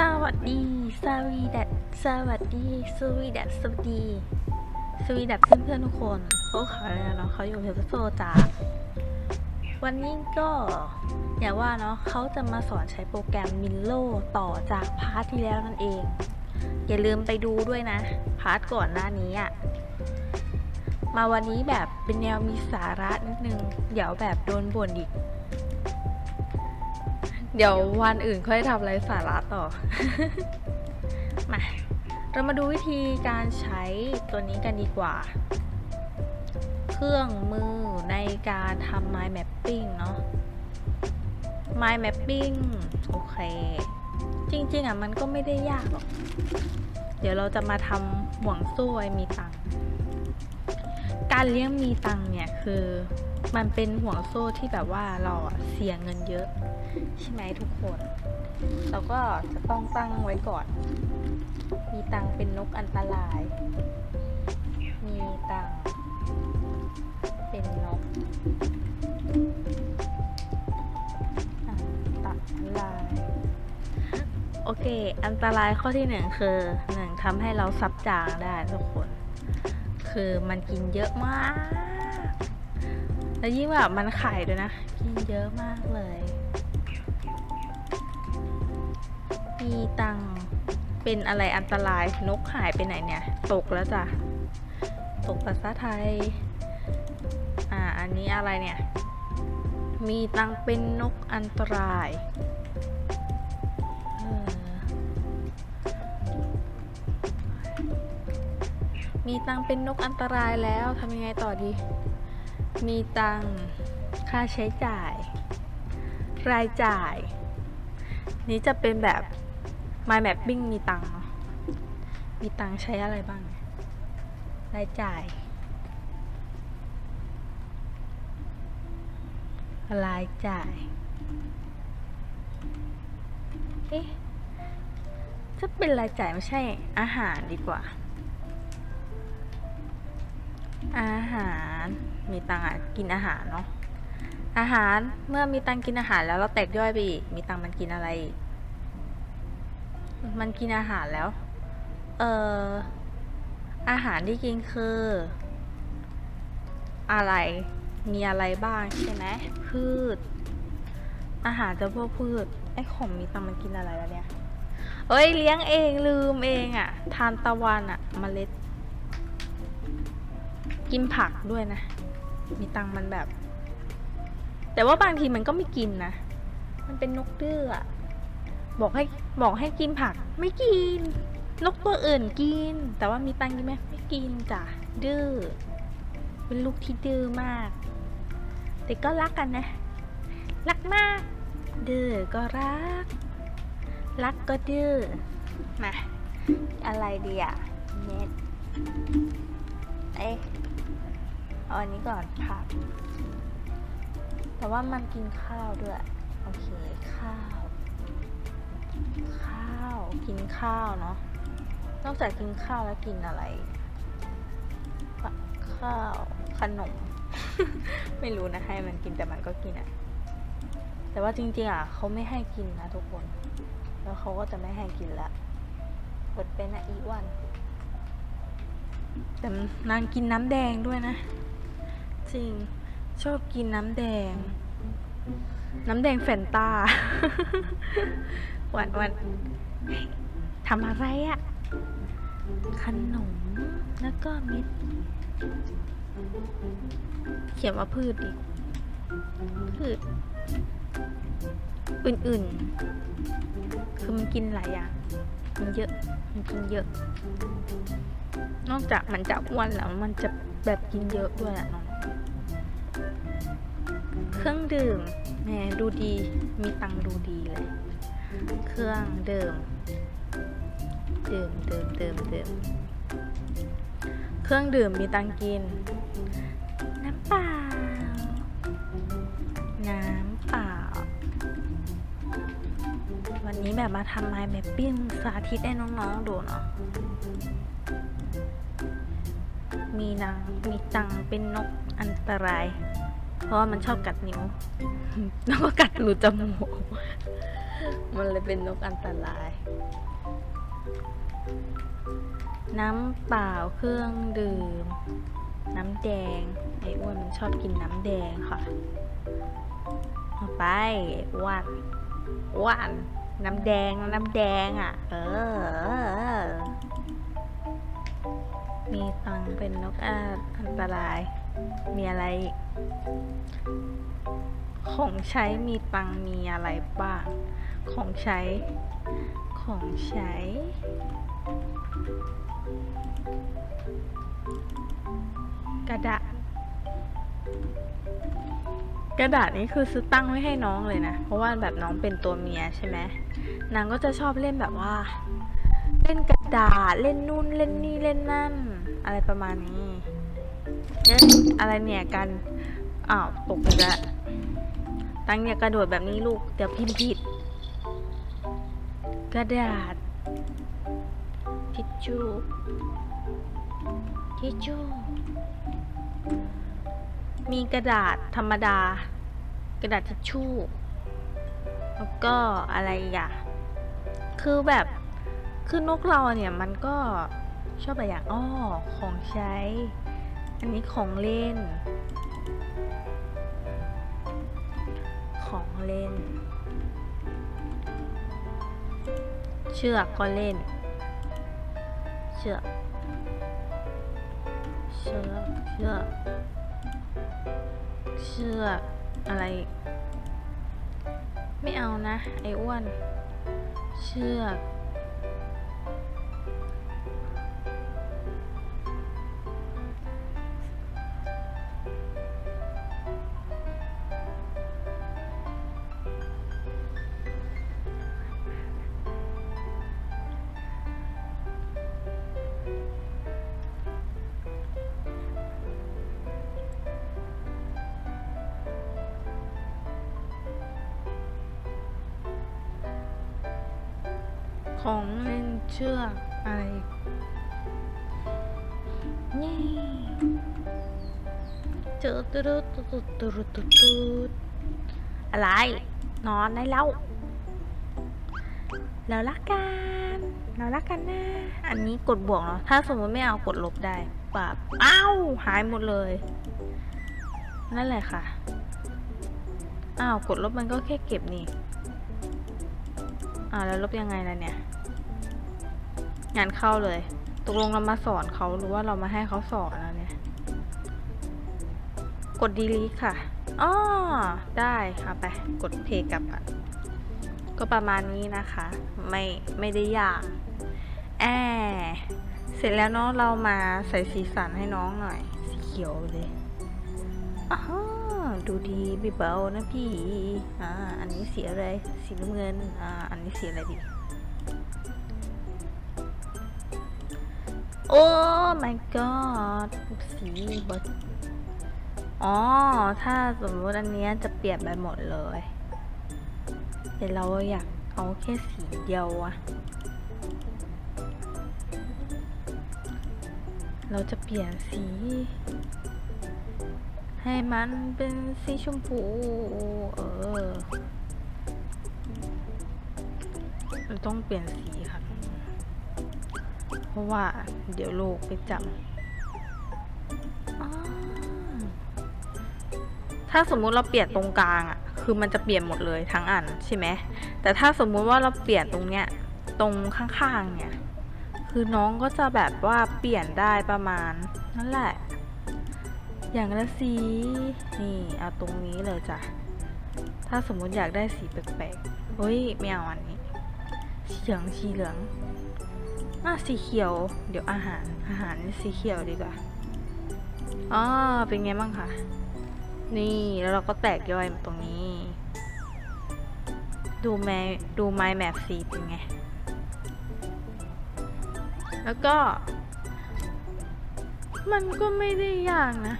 สวัสดีสวีดัสสวัสดีสวีดัสสวัสดีสวีดัสเพื่อนๆทุกคนพวกเขาเนี่ยเนาะเขาอยู่เพลโซจ้าวันนี้ก็อย่าว่าเนาะเขาจะมาสอนใช้โปรแกรมมินโลต่อจากพาร์ทที่แล้วนั่นเอง อย่าลืมไปดูด้วยนะ พาร์ทก่อนหน้านี้อะมาวันนี้แบบเป็นแนวมีสาระนิดนึง เดี๋ยวแบบโดนบ่นอีก เดี๋ยววันอื่นค่อยทำอะไรสาระต่อ มา เรามาดูวิธีการใช้ตัวนี้กันดีกว่า เครื่องมือในการทำ mind mapping เนาะ mind mapping โอเค จริงๆอะมันก็ไม่ได้ยากหรอก เดี๋ยวเราจะมาทำห่วงโซ่ไอ้มีตัง การเลี้ยงมีตังเนี่ยคือ มันเป็นห่วงโซ่ที่แบบว่าเราเสียเงินเยอะ ใช่ไหมทุกคน เราก็จะต้องตั้งไว้ก่อน มีตังเป็นนกอันตราย มีตังเป็นนกอันตราย โอเค อันตรายข้อที่หนึ่งคือหนึ่งทำให้เราซับจางได้ทุกคน คือมันกินเยอะมาก แล้วยิ่งแบบมันไข่ด้วยนะ กินเยอะมากเลย มีตังเป็นอะไรอันตรายนกหายไปไหนเนี่ย ตกแล้วจ้ะ ตกภาษาไทย อ่า อันนี้อะไรเนี่ย มีตังเป็นนกอันตรายมีตังเป็นนกอันตรายแล้วทำยังไงต่อดี มีตังค่าใช้จ่าย รายจ่าย นี้จะเป็นแบบ My Mapping มีตังเนอะมีตังใช้อะไรบ้าง รายจ่าย รายจ่าย เอ๊ะจะเป็นรายจ่ายไม่ใช่อาหารดีกว่า อาหาร มีตังค์อะกินอาหารเนาะอาหารเมื่อมีตังกินอาหารแล้วเราแตกย่อยไปอีก มีตังมันกินอะไรอีกมันกินอาหารแล้ว เอ่อ อาหารที่กินคือ อะไร มีอะไรบ้างใช่ไหมพืช อาหารจะพวกพืช ไอ้ของมีตังมันกินอะไรแล้วเนี่ย เอ้ยเลี้ยงเองลืมเองอะทานตะวันอะเมล็ด กินผักด้วยนะ มีตังมันแบบ แต่ว่าบางทีมันก็ไม่กินนะ มันเป็นนกดื้ออะบอกให้บอกให้กินผัก ไม่กิน นกตัวอื่นกิน แต่ว่ามีตังกินไหมไม่กินจ้ะดื้อเป็นลูกที่ดื้อมาก แต่ก็รักกันนะ รักมาก ดื้อก็รัก รักก็ดื้อมาอะไรดีอะเน็ตเอ๊ะ เอาอันนี้ก่อนผักแต่ว่ามันกินข้าวด้วย โอเค ข้าว ข้าว กินข้าวเนาะ นอกจากกินข้าวแล้วกินอะไร ข้าว ขนม ไม่รู้นะให้มันกินแต่มันก็กินอะแต่ว่าจริงๆอะเขาไม่ให้กินนะทุกคน แล้วเขาก็จะไม่ให้กินละเปิดเป็นอะอีวันแต่นางกินน้ำแดงด้วยนะ จริง ชอบกินน้ำแดง น้ำแดงแฟนตา หวานหวานทำอะไรอะขนม แล้วก็เม็ด เขียนว่าพืชอีก พืช อื่นๆ คือมันกินหลายอย่าง มันเยอะ มันกินเยอะ นอกจากมันจะอ้วนแล้วมันจะแบบกินเยอะด้วยอะน้อง เครื่องดื่มแหมดูดี มีตังดูดีเลย เครื่องดื่มดื่มดื่มดื่มดื่มเครื่องดื่มมีตังกิน น้ำเปล่า น้ำเปล่า วันนี้แบบมาทำไม้แมปปิ้งสาธิตให้น้องๆดูเนาะมีนางมีตังเป็นนกอันตราย เพราะว่ามันชอบกัดนิ้ว แล้วก็กัดรูจมูก มันเลยเป็นนกอันตราย น้ำเปล่าเครื่องดื่ม น้ำแดง ไอ้อ้วนมันชอบกินน้ำแดงค่ะเอาไปไอ้วนอ้วนน้ำแดงน้ำแดงอะ เออ มีตังเป็นนกอันตราย มีอะไร ของใช้มีตังมีอะไรบ้าง ของใช้ ของใช้ กระดาษกระดาษนี้คือซื้อตั้งไว้ให้น้องเลยนะ เพราะว่าแบบน้องเป็นตัวเมียใช่ไหมนางก็จะชอบเล่นแบบว่า เล่นกระดาษเล่นนู่นเล่นนี่เล่นนั่น อะไรประมาณนี้ เล่นอะไรเนี่ยกัน อ้าวตกไปแล้วตั้งอย่ากระโดดแบบนี้ลูก เดี๋ยวพิมพ์ผิด กระดาษ ทิชชู่ ทิชชู่ มีกระดาษธรรมดา กระดาษทิชชู่ แล้วก็อะไรอะ คือแบบ คือนกเราเนี่ยมันก็ชอบอะไรอย่างอ้อของใช้ อันนี้ของเล่น ของเล่น เชือกก็เล่น เชือก เชือก เชือก เชือก อะไร ไม่เอานะ ไอ้อ้วน เชือก ของเล่นเชือกอะไรนี่เจอตุ๊ดตุ๊ดตุ๊ดตุ๊ดตุ๊ดตุ๊ดอะไร นอนได้แล้วเรารักกันเรารักกันนะอันนี้กดบวกเนาะถ้าสมมติไม่เอากดลบได้ปรับอ้าวหายหมดเลย นั่นแหละค่ะอ้าวกดลบมันก็แค่เก็บนี่ อ่าแล้วลบยังไงล่ะเนี่ย งานเข้าเลย ตกลงเรามาสอนเขาหรือว่าเรามาให้เขาสอนแล้วเนี่ย กด delete ค่ะอ๋อได้ค่ะไป กดเพย์กลับอะ ก็ประมาณนี้นะคะ ไม่ไม่ได้ยากแอเสร็จแล้วเนาะเรามาใส่สีสันให้น้องหน่อย สีเขียวเลยอ้า ดูดีไม่เบานะพี่ อ่า อันนี้สีอะไร สีน้ำเงิน อ่า อันนี้สีอะไรดี โอ้ my god สีบดอ๋อ ถ้าสมมติอันนี้จะเปลี่ยนไปหมดเลย แต่เราอยากเอาแค่สีเดียวอะเราจะเปลี่ยนสี ให้มันเป็นสีชมพู เออเราต้องเปลี่ยนสีค่ะ เพราะว่าเดี๋ยวโลกไปจำถ้าสมมุติเราเปลี่ยนตรงกลางอะคือมันจะเปลี่ยนหมดเลยทั้งอันใช่ไหม แต่ถ้าสมมุติว่าเราเปลี่ยนตรงเนี้ย ตรงข้างๆเนี่ย คือน้องก็จะแบบว่าเปลี่ยนได้ประมาณนั่นแหละ อย่างละสีนี่เอาตรงนี้เลยจ้ะ ถ้าสมมติอยากได้สีแปลกๆเฮ้ยไม่เอาอันนี้สีเหลืองสีเหลืองอะสีเขียว เดี๋ยวอาหารอาหารนี่สีเขียวดีกว่าอ๋อเป็นไงบ้างคะนี่แล้วเราก็แตกย่อยมาตรงนี้ ดูแมดูไม้แมปสีเป็นไง แล้วก็ มันก็ไม่ได้ยากนะ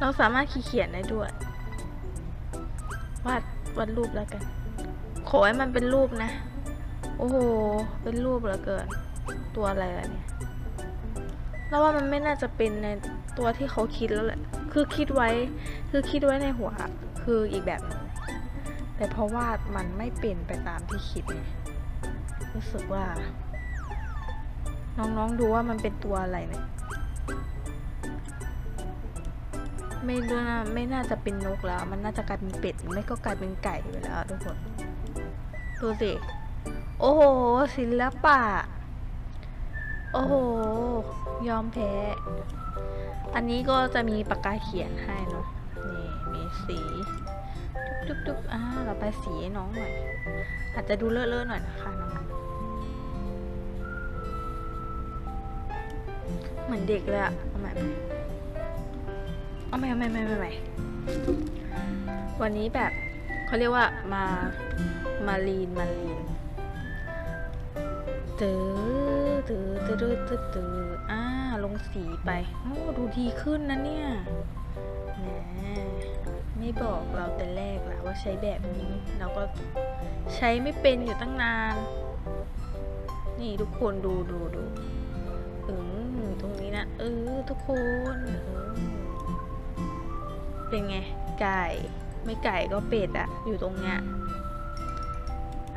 เราสามารถขีดเขียนได้ด้วยวาดวาดรูปแล้วกัน ขอให้มันเป็นรูปนะ โอ้โห เป็นรูปเหลือเกิน ตัวอะไรล่ะเนี่ยแล้วว่ามันไม่น่าจะเป็นในตัวที่เขาคิดแล้วแหละ คือคิดไว้ คือคิดไว้ในหัว คืออีกแบบหนึ่งแต่เพราะว่ามันไม่เป็นไปตามที่คิด รู้สึกว่า น้องๆดูว่ามันเป็นตัวอะไรเนี่ย ไม่รู้นะไม่น่าจะเป็นนกแล้ว มันน่าจะกลายเป็นเป็ดไม่ก็กลายเป็นไก่ไปแล้วทุกคนดูสิโอ้โหศิลปะ โอ้โห ยอมแพ้ อันนี้ก็จะมีปากกาเขียนให้เนาะนี่มีสีจุ๊บจุ๊บอ่าเราไปสีน้องหน่อย อาจจะดูเลอะๆหน่อยนะคะน้องเหมือนเด็กเลยอะเอาใหม่ไหม เอาใหม่เอาใหม่เอาใหม่เอาใหม่วันนี้แบบเขาเรียกว่ามามาลีนมาลีนเต๋อเต๋อเต๋อเต๋อเต๋อออ่าลงสีไปโอ้ดูดีขึ้นนะเนี่ยแหมไม่บอกเราแต่แรกละว่าใช้แบบนี้เราก็ใช้ไม่เป็นอยู่ตั้งนาน นี่ทุกคนดูดูดูอืมตรงนี้นะเออทุกคนเออ เป็นไง ไก่ ไม่ไก่ก็เป็ดอะอยู่ตรงเนี้ย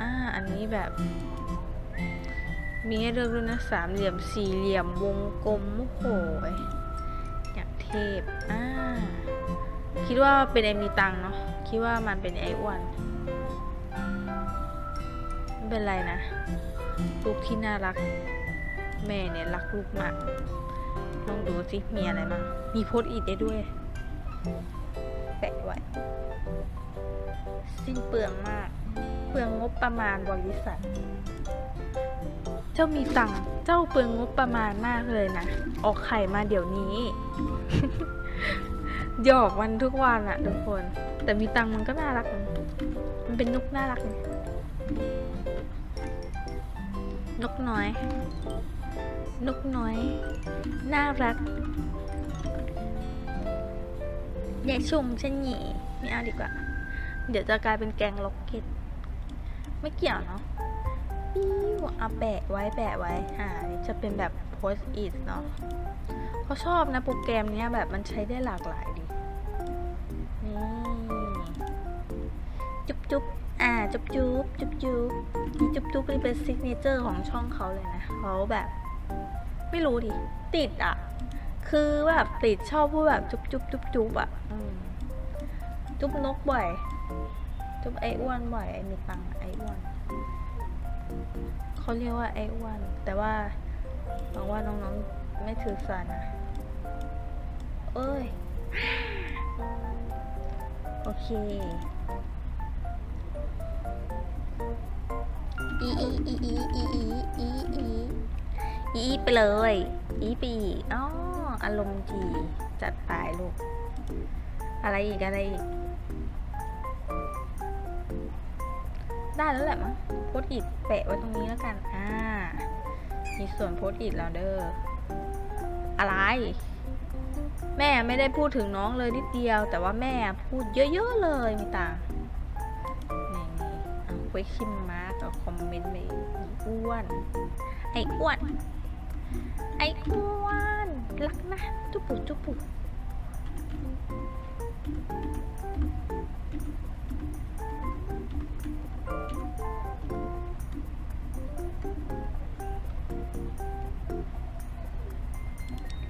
อ่าอันนี้แบบ มีให้เลือกด้วยนะสามเหลี่ยมสี่เหลี่ยมวงกลมโอ้โหอยางเทพอ่าคิดว่าเป็นไอมีตังเนาะคิดว่ามันเป็นไออ้วนไม่เป็นไรนะ ลูกที่น่ารัก แม่เนี่ยรักลูกมากลองดูสิมีอะไรบ้างมีโพสต์อีทได้ด้วย แปะไว้ สิ้นเปลืองมาก เปลืองงบประมาณบริษัท เจ้ามีตังค์เจ้าเปลืองงบประมาณมากเลยนะ ออกไข่มาเดี๋ยวนี้ หยอกมันทุกวันอะทุกคน แต่มีตังค์มันก็น่ารักนะมันเป็นนกน่ารักนะนกน้อย นกน้อย น่ารัก อย่าชมฉันหนีไม่เอาดีกว่า เดี๋ยวจะกลายเป็นแกงล็อกเก็ต ไม่เกี่ยวเนาะปิ้วเอาแปะไว้แปะไว้อ่าจะเป็นแบบโพสอิทเนาะเขาชอบนะโปรแกรมเนี้ยแบบมันใช้ได้หลากหลายดี นี่ จุ๊บจุ๊บอ่า จุ๊บจุ๊บจุ๊บจุ๊บนี่จุ๊บจุ๊บนี่เป็นซิกเนเจอร์ของช่องเขาเลยนะเขาแบบ ไม่รู้ดิ ติดอะ คือแบบติดชอบพูดแบบจุ๊บจุ๊บจุ๊บจุ๊บอะอืมจุ๊บนกบ่อย จุ๊บไอ้อ้วนบ่อยไอ้มีตังค์ไอ้อ้วนเขาเรียกว่าไอ้อ้วนแต่ว่าหวังว่าน้องๆไม่ถือสานะเอ้ย โอเคอีอีอีอีอีอีอีอีอีไปเลย อีไปอีกอ๋ อารมณ์ดีจัดไปลูก อะไรอีกอะไรอีก ได้แล้วแหละมั้งโพสต์อิดแปะไว้ตรงนี้แล้วกัน อ่า มีส่วนโพสต์อิดแล้วเด้อ อะไร แม่ไม่ได้พูดถึงน้องเลยนิดเดียว แต่ว่าแม่พูดเยอะๆเลยมีตานี่ๆเอาไว้คิมมาร์กเอาคอมเมนต์ไปอีอ้วน ไอ้อ้วน ไอ้อ้วน รักนะ จุ๊บปุ๊จุ๊บปุ๊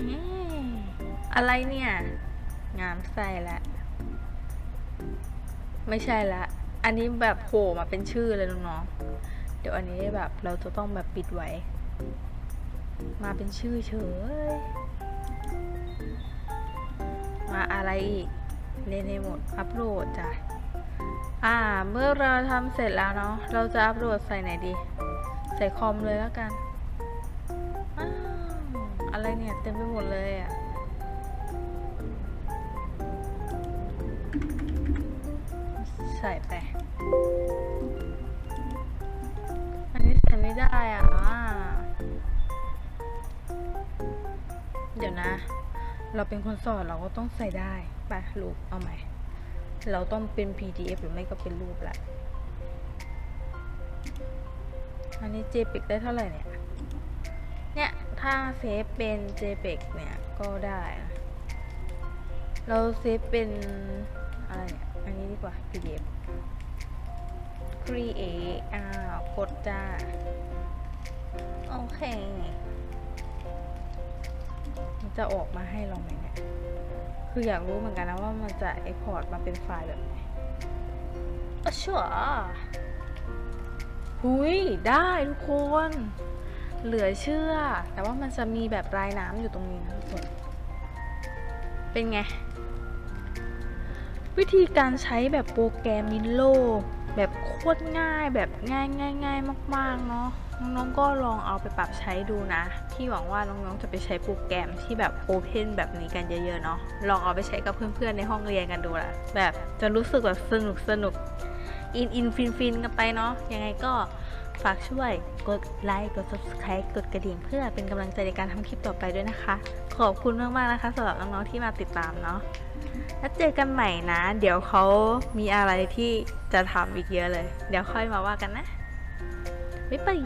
อืมอะไรเนี่ย งามใส่ละ ไม่ใช่ละ อันนี้แบบโผล่มาเป็นชื่อเลยน้องๆ เดี๋ยวอันนี้แบบเราจะต้องแบบปิดไว้ มาเป็นชื่อเฉย อะไรอีกเล่นในหมดอัปโหลดจ้ะอ่า เมื่อเราทำเสร็จแล้วเนาะเราจะอัปโหลดใส่ไหนดี ใส่คอมเลยแล้วกันออะไรเนี่ย เต็มไปหมดเลยอะใส่ไป อันนี้ใส่ไม่ได้อะ เดี๋ยวนะ เราเป็นคนสอนเราก็ต้องใส่ได้ไปลูกเอาใหม่ เราต้องเป็น PDF หรือไม่ก็เป็นรูปแหละอันนี้ JPEG ได้เท่าไหร่เนี่ย เนี่ย ถ้าเซฟเป็น JPEG เนี่ยก็ได้ เราเซฟเป็น อะไรเนี่ย อันนี้ดีกว่า PDF create อ้าวกดจ้า โอเค มันจะออกมาให้เราไหมเนี่ย คืออยากรู้เหมือนกันนะว่ามันจะ export มาเป็นไฟล์แบบไหนอะชัวร์หุยได้ทุกคน เหลือเชื่อ แต่ว่ามันจะมีแบบลายน้ำอยู่ตรงนี้นะทุกคน เป็นไง วิธีการใช้แบบโปรแกรมมิโล แบบโคตรง่ายแบบง่ายง่ายง่ายมาก ๆ เนาะ น้องๆก็ลองเอาไปปรับใช้ดูนะ พี่หวังว่าน้องๆจะไปใช้โปรแกรมที่แบบโอเพนแบบนี้กันเยอะๆเนาะ ลองเอาไปใช้กับเพื่อนๆในห้องเรียนกันดูละแบบจะรู้สึกแบบสนุกสนุกอินอินฟินฟินกันไปเนาะ ยังไงก็ฝากช่วยกดไลค์ กด subscribe กดกระดิ่งเพื่อเป็นกำลังใจในการทำคลิปต่อไปด้วยนะคะ ขอบคุณมากๆนะคะสำหรับน้องๆที่มาติดตามเนาะ แล้วเจอกันใหม่นะ เดี๋ยวเขามีอะไรที่จะทำอีกเยอะเลย เดี๋ยวค่อยมาว่ากันนะ บ๊ายบาย